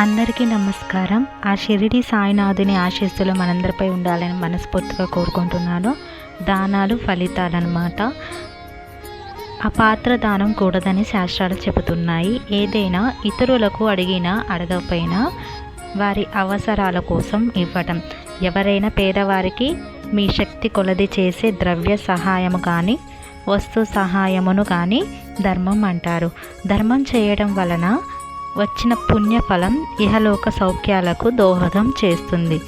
అందరికీ నమస్కారం. ఆ షిరిడి సాయినాథుని ఆశీస్సులు మనందరిపై ఉండాలని మనస్ఫూర్తిగా కోరుకుంటున్నాను. దానాలు ఫలితాలన్నమాట. ఆ పాత్ర దానం కూడదని శాస్త్రాలు చెబుతున్నాయి. ఏదైనా ఇతరులకు అడిగినా అడగకపోయినా వారి అవసరాల కోసం ఇవ్వటం. ఎవరైనా పేదవారికి మీ శక్తి కొలది చేసే ద్రవ్య సహాయము కానీ వస్తు సహాయమును కానీ ధర్మం అంటారు. ధర్మం చేయడం వలన వచ్చిన పుణ్యఫలం ఇహలోక సౌఖ్యాలకు దోహదం చేస్తుంది.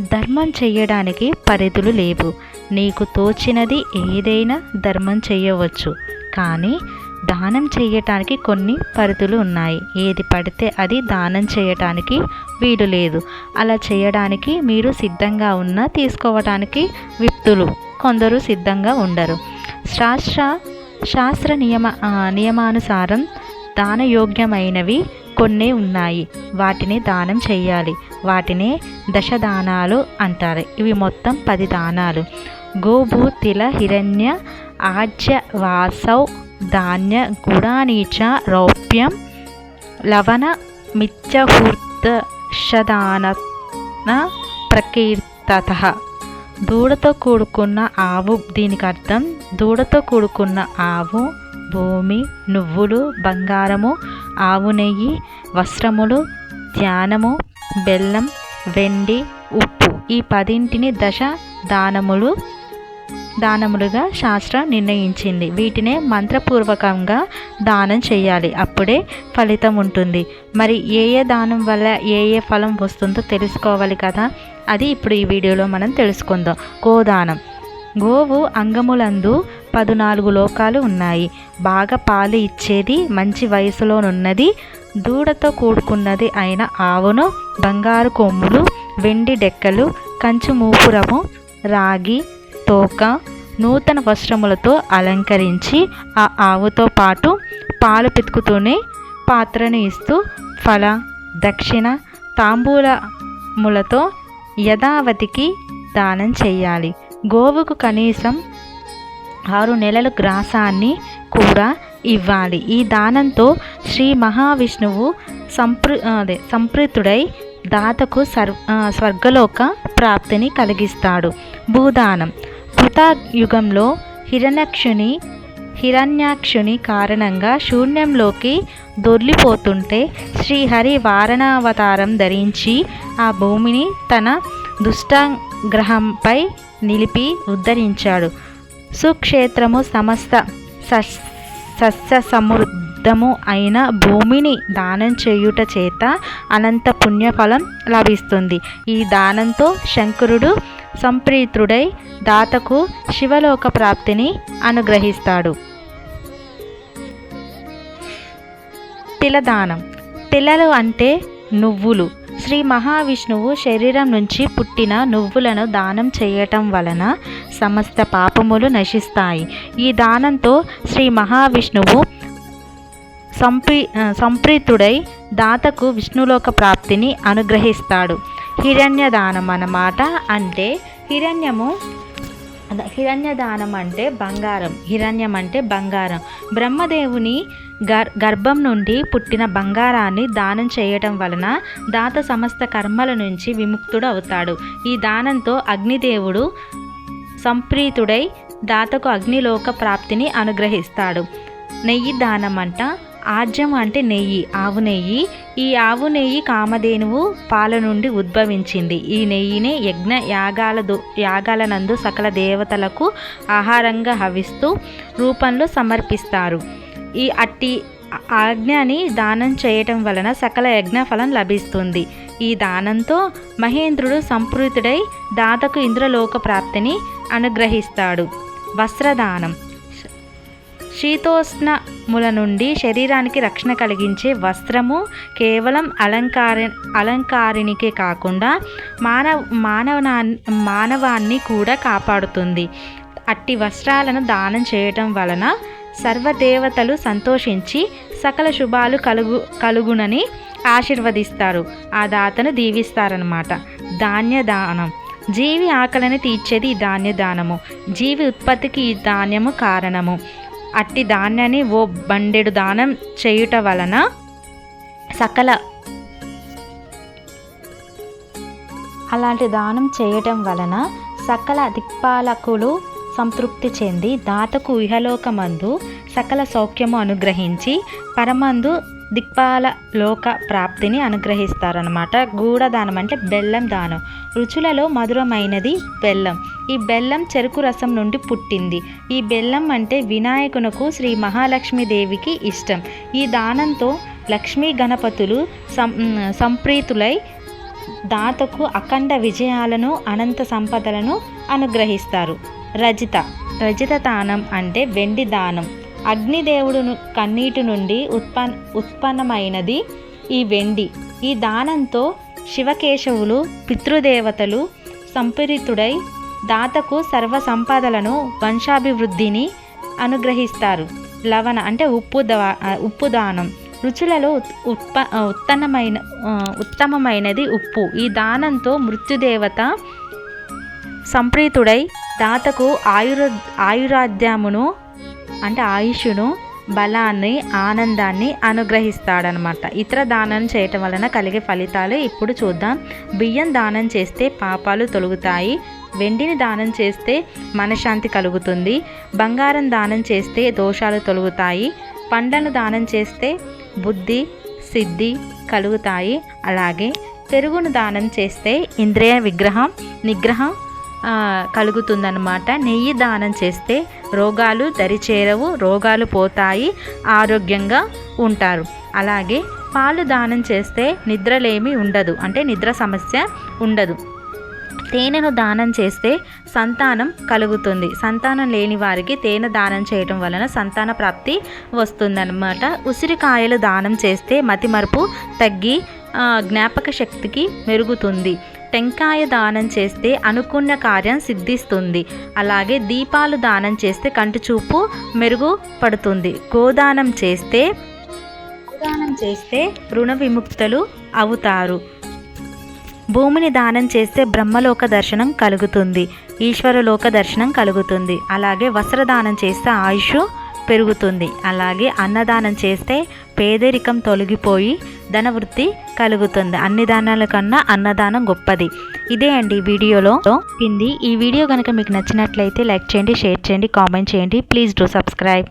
ధర్మం చేయడానికి పరిధులు లేవు. నీకు తోచినది ఏదైనా ధర్మం చేయవచ్చు కానీ దానం చేయటానికి కొన్ని పరిధులు ఉన్నాయి. ఏది పడితే అది దానం చేయటానికి వీలు లేదు. అలా చేయడానికి మీరు సిద్ధంగా ఉన్నా తీసుకోవటానికి విప్తులు. కొందరు సిద్ధంగా ఉండరు. శాస్త్ర శాస్త్ర నియమ నియమానుసారం దానయోగ్యమైనవి కొన్ని ఉన్నాయి. వాటిని దానం చేయాలి వాటిని దశ దానాలు అంటారు. ఇవి మొత్తం పది దానాలు. గోభూతిల హిరణ్య ఆజ్య వాసౌ ధాన్య గుడానీచ రౌప్యం లవణ మిచ్చహూర్దశదాన ప్రకీర్తత. దూడతో కూడుకున్న ఆవు దీనికి అర్థం దూడతో కూడుకున్న ఆవు భూమి నువ్వులు బంగారము ఆవు నెయ్యి వస్త్రములు ధ్యానము బెల్లం వెండి ఉప్పు. ఈ పదింటిని దశ దానములు దానములుగా శాస్త్రం నిర్ణయించింది. వీటినే మంత్రపూర్వకంగా దానం చేయాలి. అప్పుడే ఫలితం ఉంటుంది. మరి ఏ ఏ దానం వల్ల ఏ ఏ ఫలం వస్తుందో తెలుసుకోవాలి కదా? అది ఇప్పుడు ఈ వీడియోలో మనం తెలుసుకుందాం. గోదానం. గోవు అంగములందు పదునాలుగు లోకాలు ఉన్నాయి. బాగా పాలు ఇచ్చేది మంచి వయసులోనున్నది దూడతో కూడుకున్నది అయిన ఆవును బంగారు కొమ్ములు వెండి డెక్కలు కంచు మూపురము రాగి తోక నూతన వస్త్రములతో అలంకరించి ఆ ఆవుతో పాటు పాలు పితుకుతూనే పాత్రను ఇస్తూ ఫల దక్షిణ తాంబూలములతో యథావతికి దానం చేయాలి. గోవుకు కనీసం ఆరు నెలలు గ్రాసాన్ని కూడా ఇవ్వాలి. ఈ దానంతో శ్రీ మహావిష్ణువు సంప్ర అదే సంప్రీతుడై దాతకు సర్ స్వర్గలోక ప్రాప్తిని కలిగిస్తాడు. భూదానం. కృతయుగంలో హిరణ్యక్షుని హిరణ్యాక్షుని కారణంగా శూన్యంలోకి దొర్లిపోతుంటే శ్రీహరి వారణావతారం ధరించి ఆ భూమిని తన దుష్టాగ్రహంపై నిలిపి ఉద్ధరించాడు. సుక్షేత్రము సమస్త సస్ సస్య సమృద్ధము అయిన భూమిని దానం చేయుట చేత అనంత పుణ్యఫలం లభిస్తుంది. ఈ దానంతో శంకరుడు సంప్రీతుడై దాతకు శివలోక ప్రాప్తిని అనుగ్రహిస్తాడు. తిలదానం. తిలలు అంటే నువ్వులు. శ్రీ మహావిష్ణువు శరీరం నుంచి పుట్టిన నువ్వులను దానం చేయటం వలన సమస్త పాపములు నశిస్తాయి. ఈ దానంతో శ్రీ మహావిష్ణువు సంప్రీ సంప్రీతుడై దాతకు విష్ణులోక ప్రాప్తిని అనుగ్రహిస్తాడు. హిరణ్య దానం అన్నమాట అంటే హిరణ్యము హిరణ్య దానం అంటే బంగారం. హిరణ్యం అంటే బంగారం. బ్రహ్మదేవుని గర్ గర్భం నుండి పుట్టిన బంగారాన్ని దానం చేయటం వలన దాత సమస్త కర్మల నుంచి విముక్తుడు అవుతాడు. ఈ దానంతో అగ్నిదేవుడు సంప్రీతుడై దాతకు అగ్నిలోక ప్రాప్తిని అనుగ్రహిస్తాడు. నెయ్యి దానం అంట ఆజ్యం అంటే నెయ్యి ఆవు నెయ్యి. ఈ ఆవు నెయ్యి కామధేనువు పాల నుండి ఉద్భవించింది. ఈ నెయ్యిని యజ్ఞ యాగాల యాగాల యాగాలనందు సకల దేవతలకు ఆహారంగా హవిస్తూ రూపంలో సమర్పిస్తారు. ఈ అట్టి ఆజ్ఞని దానం చేయటం వలన సకల యజ్ఞఫలం లభిస్తుంది. ఈ దానంతో మహేంద్రుడు సంప్రీతుడై దాతకు ఇంద్రలోక ప్రాప్తిని అనుగ్రహిస్తాడు. వస్త్రదానం. ముల నుండి శరీరానికి రక్షణ కలిగించే వస్త్రము కేవలం అలంకార అలంకారినికే కాకుండా మానవ మానవనా మానవాన్ని కూడా కాపాడుతుంది. అట్టి వస్త్రాలను దానం చేయటం వలన సర్వదేవతలు సంతోషించి సకల శుభాలు కలుగు కలుగునని ఆశీర్వదిస్తారు. ఆ దాతను దీవిస్తారనమాట ధాన్య దానం జీవి ఆకలిని తీర్చేది ఈ ధాన్య దానము జీవి ఉత్పత్తికి ఈ ధాన్యము కారణము. అట్టి ధాన్యాన్ని ఓ బండెడు దానం చేయుట వలన సకల అలాంటి దానం చేయటం వలన సకల దిక్పాలకులు సంతృప్తి చెంది దాతకు ఇహలోకమందు సకల సౌఖ్యము అనుగ్రహించి పరమందు దిక్పాల లోక ప్రాప్తిని అనుగ్రహిస్తారనమాట గూడదానం అంటే బెల్లం దానం. రుచులలో మధురమైనది బెల్లం. ఈ బెల్లం చెరుకు రసం నుండి పుట్టింది. ఈ బెల్లం అంటే వినాయకునకు శ్రీ మహాలక్ష్మీదేవికి ఇష్టం. ఈ దానంతో లక్ష్మీ గణపతులు సం సంప్రీతులై దాతకు అఖండ విజయాలను అనంత సంపదలను అనుగ్రహిస్తారు. రజిత. రజిత దానం అంటే వెండి దానం. అగ్నిదేవుడు కన్నీటి నుండి ఉత్పన్ ఉత్పన్నమైనది ఈ వెండి. ఈ దానంతో శివకేశవులు పితృదేవతలు సంపరితుడై దాతకు సర్వ సంపదలను వంశాభివృద్ధిని అనుగ్రహిస్తారు. లవణ అంటే ఉప్పు దా ఉప్పు దానం. రుచులలో ఉత్ప ఉత్తమమైన ఉత్తమమైనది ఉప్పు. ఈ దానంతో మృత్యుదేవత సంప్రీతుడై దాతకు ఆయుర ఆయురాధ్యమును అంటే ఆయుష్ను బలాన్ని ఆనందాన్ని అనుగ్రహిస్తాడనమాట. ఇతర దానం చేయటం వలన కలిగే ఫలితాలు ఇప్పుడు చూద్దాం. బియ్యం దానం చేస్తే పాపాలు తొలుగుతాయి. వెండిని దానం చేస్తే మనశ్శాంతి కలుగుతుంది. బంగారం దానం చేస్తే దోషాలు తొలుగుతాయి. పండ్లను దానం చేస్తే బుద్ధి సిద్ధి కలుగుతాయి. అలాగే పెరుగును దానం చేస్తే ఇంద్రియ విగ్రహం నిగ్రహం కలుగుతుందన్నమాట నెయ్యి దానం చేస్తే రోగాలు దరిచేరవు రోగాలు పోతాయి ఆరోగ్యంగా ఉంటారు. అలాగే పాలు దానం చేస్తే నిద్రలేమి ఉండదు అంటే నిద్ర సమస్య ఉండదు. తేనెను దానం చేస్తే సంతానం కలుగుతుంది. సంతానం లేని వారికి తేనె దానం చేయడం వలన సంతాన ప్రాప్తి వస్తుందన్నమాట. ఉసిరికాయలు దానం చేస్తే మతిమరుపు తగ్గి జ్ఞాపక శక్తికి మెరుగుతుంది. టెంకాయ దానం చేస్తే అనుకున్న కార్యం సిద్ధిస్తుంది. అలాగే దీపాలు దానం చేస్తే కంటి చూపు మెరుగుపడుతుంది. గోదానం చేస్తే గోదానం చేస్తే రుణ విముక్తులు అవుతారు. భూమిని దానం చేస్తే బ్రహ్మలోక దర్శనం కలుగుతుంది. ఈశ్వరలోక దర్శనం కలుగుతుంది. అలాగే వస్త్రదానం చేస్తే ఆయుష్ పెరుగుతుంది. అలాగే అన్నదానం చేస్తే పేదరికం తొలగిపోయి ధనవృత్తి కలుగుతుంది. అన్ని దానాల కన్నా అన్నదానం గొప్పది. ఇదే అండి వీడియోలో. కింది ఈ వీడియో కనుక మీకు నచ్చినట్లయితే లైక్ చేయండి షేర్ చేయండి కామెంట్ చేయండి. Please do subscribe.